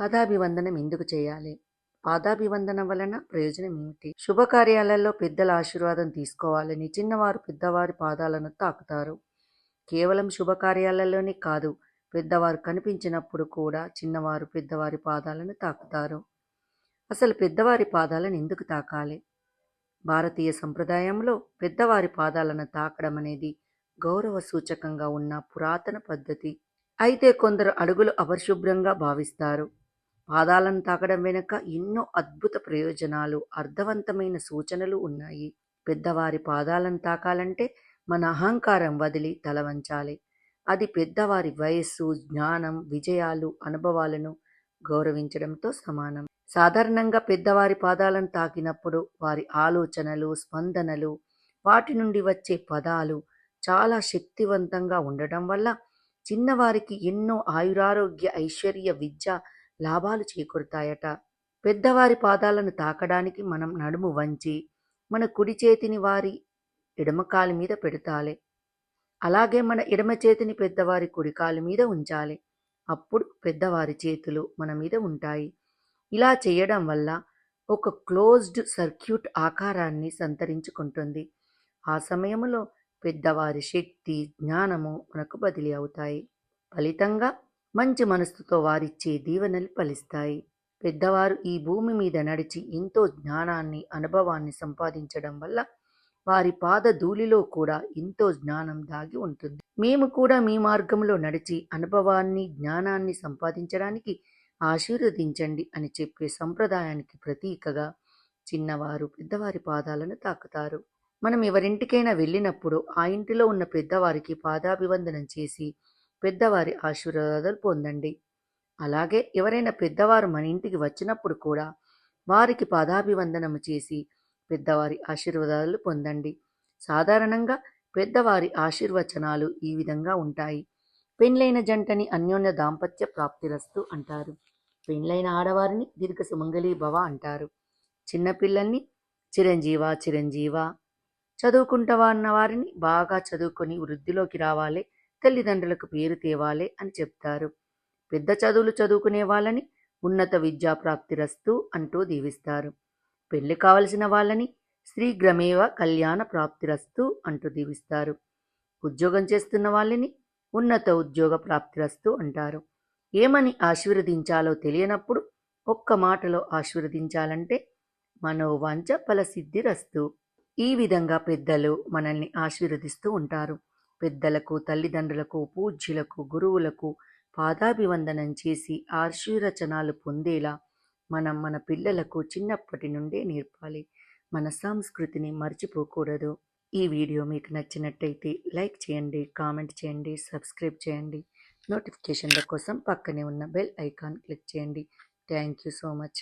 పాదాభివందనం ఎందుకు చేయాలి? పాదాభివందనం వలన ప్రయోజనం ఏమిటి? శుభకార్యాలలో పెద్దల ఆశీర్వాదం తీసుకోవాలని చిన్నవారు పెద్దవారి పాదాలను తాకుతారు. కేవలం శుభకార్యాలలోనే కాదు పెద్దవారు కనిపించినప్పుడు కూడా చిన్నవారు పెద్దవారి పాదాలను తాకుతారు. అసలు పెద్దవారి పాదాలను ఎందుకు తాకాలి? భారతీయ సంప్రదాయంలో పెద్దవారి పాదాలను తాకడం అనేది గౌరవ సూచకంగా ఉన్న పురాతన పద్ధతి. అయితే కొందరు అడుగులు అపరిశుభ్రంగా భావిస్తారు. పాదాలను తాకడం వెనుక ఎన్నో అద్భుత ప్రయోజనాలు అర్థవంతమైన సూచనలు ఉన్నాయి. పెద్దవారి పాదాలను తాకాలంటే మన అహంకారం వదిలి తల వంచాలి అది పెద్దవారి వయస్సు జ్ఞానం విజయాలు అనుభవాలను గౌరవించడంతో సమానం. సాధారణంగా పెద్దవారి పాదాలను తాకినప్పుడు వారి ఆలోచనలు స్పందనలు వాటి నుండి వచ్చే పదాలు చాలా శక్తివంతంగా ఉండటం వల్ల చిన్నవారికి ఎన్నో ఆయురారోగ్య ఐశ్వర్య విద్య లాభాలు చేకూరుతాయట. పెద్దవారి పాదాలను తాకడానికి మనం నడుము వంచి మన కుడి చేతిని వారి ఎడమకాలి మీద పెడతాలి. అలాగే మన ఎడమ చేతిని పెద్దవారి కుడికాలి మీద ఉంచాలి. అప్పుడు పెద్దవారి చేతులు మన మీద ఉంటాయి. ఇలా చేయడం వల్ల ఒక క్లోజ్డ్ సర్క్యూట్ ఆకారాన్ని సంతరించుకుంటుంది. ఆ సమయంలో పెద్దవారి శక్తి జ్ఞానము మనకు బదిలీ అవుతాయి. ఫలితంగా మంచి మనస్సుతో వారిచ్చే దీవెనలు ఫలిస్తాయి. పెద్దవారు ఈ భూమి మీద నడిచి ఎంతో జ్ఞానాన్ని అనుభవాన్ని సంపాదించడం వల్ల వారి పాద ధూళిలో కూడా ఎంతో జ్ఞానం దాగి ఉంటుంది. మేము కూడా మీ మార్గంలో నడిచి అనుభవాన్ని జ్ఞానాన్ని సంపాదించడానికి ఆశీర్వదించండి అని చెప్పే సంప్రదాయానికి ప్రతీకగా చిన్నవారు పెద్దవారి పాదాలను తాకుతారు. మనం ఎవరింటికైనా వెళ్ళినప్పుడు ఆ ఇంటిలో ఉన్న పెద్దవారికి పాదాభివందనం చేసి పెద్దవారి ఆశీర్వాదాలు పొందండి. అలాగే ఎవరైనా పెద్దవారు మన ఇంటికి వచ్చినప్పుడు కూడా వారికి పాదాభివందనము చేసి పెద్దవారి ఆశీర్వాదాలు పొందండి. సాధారణంగా పెద్దవారి ఆశీర్వచనాలు ఈ విధంగా ఉంటాయి. పెండ్లైన జంటని అన్యోన్య దాంపత్య ప్రాప్తిరస్తు అంటారు. పెండ్లైన ఆడవారిని దీర్ఘ సుమంగళీ భవ అంటారు. చిన్నపిల్లల్ని చిరంజీవ చిరంజీవ. చదువుకుంటవా అన్న వారిని బాగా చదువుకొని వృద్ధిలోకి రావాలి తల్లిదండ్రులకు పేరు తేవాలి అని చెప్తారు. పెద్ద చదువులు చదువుకునే వాళ్ళని ఉన్నత విద్యా ప్రాప్తిరస్తు అంటూ దీవిస్తారు. పెళ్ళి కావలసిన వాళ్ళని శ్రీగ్రమేవ కళ్యాణ ప్రాప్తిరస్తు అంటూ దీవిస్తారు. ఉద్యోగం చేస్తున్న వాళ్ళని ఉన్నత ఉద్యోగ ప్రాప్తిరస్తు అంటారు. ఏమని ఆశీర్వదించాలో తెలియనప్పుడు ఒక్క మాటలో ఆశీర్వదించాలంటే మనోవాంఛ ఫలసిద్ధిరస్తు ఈ విధంగా పెద్దలు మనల్ని ఆశీర్వదిస్తూ ఉంటారు. పెద్దలకు తల్లిదండ్రులకు పూజ్యులకు గురువులకు పాదాభివందనం చేసి ఆశీర్వచనాలు పొందేలా మనం మన పిల్లలకు చిన్నప్పటి నుండే నేర్పాలి. మన సంస్కృతిని మర్చిపోకూడదు. ఈ వీడియో మీకు నచ్చినట్టయితే లైక్ చేయండి కామెంట్ చేయండి సబ్స్క్రైబ్ చేయండి. నోటిఫికేషన్ల కోసం పక్కనే ఉన్న బెల్ ఐకాన్ క్లిక్ చేయండి. Thank you so much.